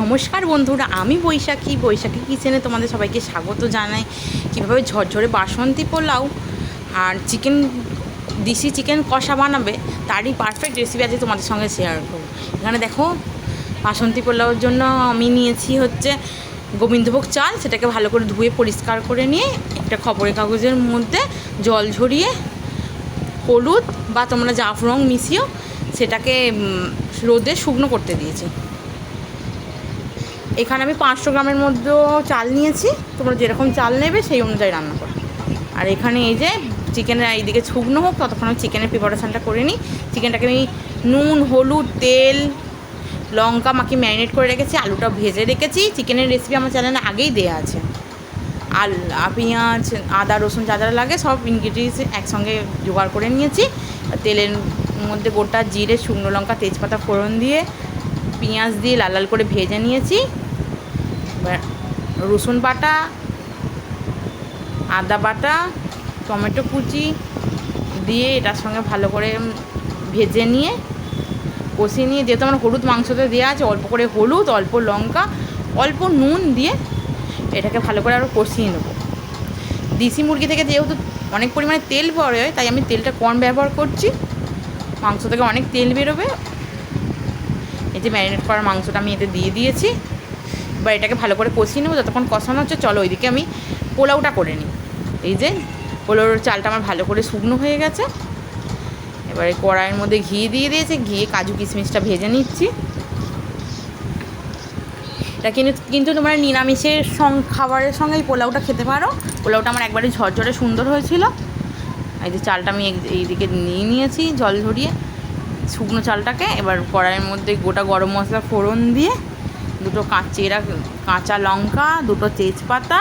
নমস্কার বন্ধুরা, আমি বৈশাখী। বৈশাখী কিচেনে তোমাদের সবাইকে স্বাগত জানাই। কীভাবে ঝরঝরে বাসন্তী পোলাও আর চিকেন, দিশি চিকেন কষা বানাবে, তারই পারফেক্ট রেসিপি আছে তোমাদের সঙ্গে শেয়ার করব। এখানে দেখো, বাসন্তী পোলাওর জন্য আমি নিয়েছি হচ্ছে গোবিন্দভোগ চাল, সেটাকে ভালো করে ধুয়ে পরিষ্কার করে নিয়ে একটা খবরের কাগজের মধ্যে জল ঝরিয়ে হলুদ বা তোমরা জাফরং মিশিয়েও সেটাকে রোদে শুকনো করতে দিয়েছি। এখানে আমি পাঁচশো গ্রামের মধ্যে চাল নিয়েছি। তোমরা যেরকম চাল নেবে সেই অনুযায়ী রান্না করো। আর এখানে এই যে চিকেনের এইদিকে শুকনো হোক, ততক্ষণ আমি চিকেনের প্রিপারেশানটা করে নিই। চিকেনটাকে আমি নুন, হলুদ, তেল, লঙ্কা মাখি ম্যারিনেট করে রেখেছি, আলুটা ভেজে রেখেছি। চিকেনের রেসিপি আমার চ্যানেলে আগেই দেওয়া আছে। আর আ- পেঁয়াজ, আদা, রসুন যা যা লাগে সব ইনগ্রিডিয়েন্টস একসঙ্গে জোগাড় করে নিয়েছি। তেলের মধ্যে গোটা জিরে, শুকনো লঙ্কা, তেজপাতা ফোড়ন দিয়ে, পেঁয়াজ দিয়ে লাল লাল করে ভেজে নিয়েছি। রসুন বাটা, আদা বাটা, টমেটো কুচি দিয়ে এটার সঙ্গে ভালো করে ভেজে নিয়ে কষিয়ে নিয়ে যেহেতু আমার হলুদ মাংসতে দেওয়া আছে, অল্প করে হলুদ, অল্প লঙ্কা, অল্প নুন দিয়ে এটাকে ভালো করে আরও কষিয়ে নেব। দেশি মুরগি থেকে যেহেতু অনেক পরিমাণে তেল বেরোয় তাই আমি তেলটা কম ব্যবহার করছি। মাংস থেকে অনেক তেল বেরোবে। এই যে ম্যারিনেট করা মাংসটা আমি এতে দিয়ে দিয়েছি। এবার এটাকে ভালো করে কষিয়ে নেব। যতক্ষণ কষানো হচ্ছে, চলো ওইদিকে আমি পোলাওটা করে নিই। এই যে, পোলাওর চালটা আমার ভালো করে শুকনো হয়ে গেছে। এবারে কড়াইয়ের মধ্যে ঘি দিয়ে দিয়েছে। ঘিয়ে কাজু, কিশমিশটা ভেজে নিচ্ছি। এটা কিন্তু কিন্তু তোমরা নিরামিষের সং, খাবারের সঙ্গে এই পোলাওটা খেতে পারো। পোলাওটা আমার একবারে ঝরঝরে সুন্দর হয়েছিল। এই যে চালটা আমি এইদিকে নিয়ে নিয়েছি, জল ঝরিয়ে শুকনো চালটাকে এবার কড়াইয়ের মধ্যে গোটা গরম মশলা ফোড়ন দিয়ে দুটো কাঁচেরা কাঁচা লঙ্কা, দুটো তেজপাতা,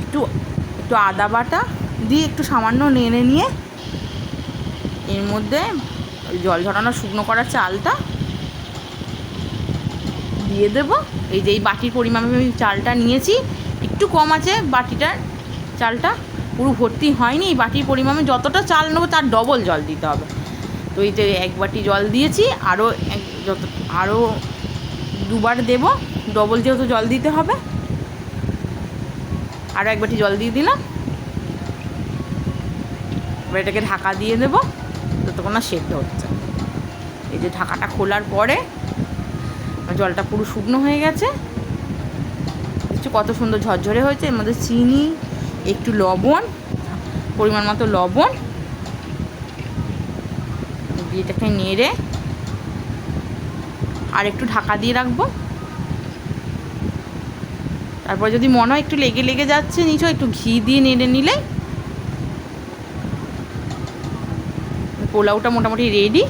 একটু একটু আদা বাটা, দিয়ে একটু সামান্য নেড়ে নিয়ে এর মধ্যে জল ঝরানো শুকনো করা চালটা দিয়ে দেব। এই যে এই বাটির পরিমাণে আমি চালটা নিয়েছি, একটু কম আছে বাটিটার চালটা, পুরো ভর্তি হয়নি। এই বাটির পরিমাণে যতটা চাল নেব তার ডবল জল দিতে হবে। তো এই যে এক বাটি জল দিয়েছি, আরও এক যত আরও দুবার দেব। ডবল যেহেতু জল দিতে হবে। আরও এক বাটি জল দিয়ে দিলাম। এবার এটাকে ঢাকা দিয়ে দেবো। যতক্ষণ না সেদ্ধ হচ্ছে। এই যে ঢাকাটা খোলার পরে জলটা পুরো শুকনো হয়ে গেছে। একটু কত সুন্দর ঝরঝরে হয়েছে। এর মধ্যে চিনি, একটু লবণ, পরিমাণ মতো লবণ। এটাকে নেড়ে আর একটু ঢাকা দিয়ে রাখব। তারপর যদি মনে হয় একটু লেগে লেগে যাচ্ছে নিচও একটু ঘি দিয়ে নেড়ে নিলে পোলাওটা মোটামুটি রেডি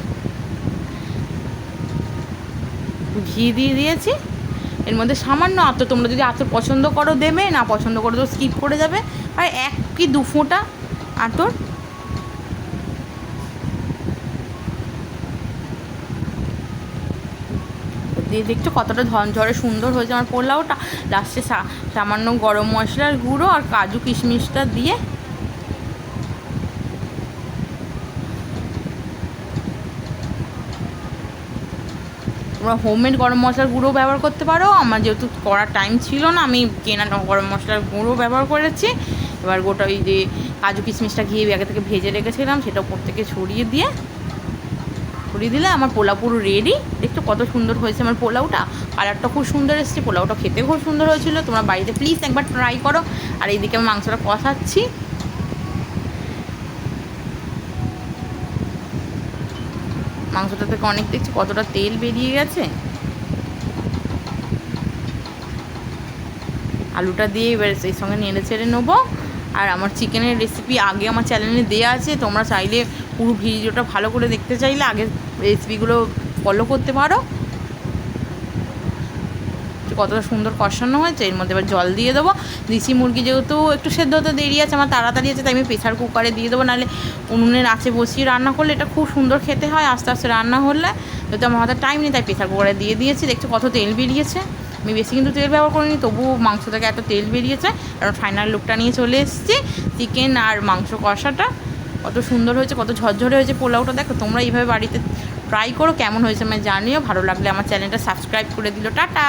ঘি দিয়ে দিয়েছি। এর মধ্যে সামান্য আতর, তোমরা যদি আতর পছন্দ করো দেবে, না পছন্দ করো তো স্কিপ করে যাবে। আর এক কি দু ফোঁটা আতর। দিয়ে দেখছ কতটা ঝরঝরে সুন্দর হয়েছে আমার পোলাওটা। লাস্টে সামান্য গরম মশলার গুঁড়ো আর কাজু কিশমিশটা দিয়ে। তোমরা হোমমেড গরম মশলার গুঁড়ো ব্যবহার করতে পারো। আমার যেহেতু করার টাইম ছিল না, আমি কেনা গরম মশলার গুঁড়ো ব্যবহার করেছি। এবার গোটা ওই যে কাজু কিশমিশটা ঘিয়ে আগে থেকে ভেজে রেখেছিলাম, সেটা উপর থেকে ছড়িয়ে দিয়ে ছড়িয়ে দিলে আমার পোলাও পুরো রেডি দেখছ কত সুন্দর হয়েছে আমার পোলাওটা। কালারটা খুব সুন্দর এসেছে, পোলাওটা খেতে খুব সুন্দর হয়েছিল। তোমরা বাড়িতে প্লিজ একবার ট্রাই করো। আর এইদিকে আমি মাংসটা কষাচ্ছি। মাংসটা থেকে অনেক দেখছি কতটা তেল বেরিয়ে গেছে। আলুটা দিয়ে এবার সেই সঙ্গে নেড়ে ছেড়ে নেব। আর আমার চিকেনের রেসিপি আগে আমার চ্যানেলে দেওয়া আছে, তোমরা চাইলে পুরো ভিডিওটা ভালো করে দেখতে চাইলে আগে রেসিপিগুলো ফলো করতে পারো। কতটা সুন্দর কষানো হয়েছে, এর মধ্যে এবার জল দিয়ে দেবো। দেশি মুরগি যেহেতু একটু সেদ্ধ হতে দেরি আছে, আমার তাড়াতাড়ি আছে, তাই আমি প্রেশার কুকারে দিয়ে দেবো, নাহলে উনুনের আঁচে বসিয়ে রান্না করলে এটা খুব সুন্দর খেতে হয়, আস্তে আস্তে রান্না হলে। যেহেতু আমার হাতে টাইম নেই, তাই প্রেশার কুকারে দিয়ে দিয়েছি, দেখছি কত তেল বেরিয়েছে। আমি বেশি কিন্তু তেল ব্যবহার করিনি, তবুও মাংস থেকে এত তেল বেরিয়েছে, কারণ ফাইনাল লুকটা নিয়ে চলে এসেছি। চিকেন আর মাংস কষাটা কত সুন্দর হয়েছে, কত ঝরঝরে হয়েছে পোলাওটা। দেখো, তোমরা এইভাবে বাড়িতে ট্রাই করো, কেমন হয়েছে আমি জানিও, ভালো লাগলে আমার চ্যানেলটা সাবস্ক্রাইব করে দিল, টাটা।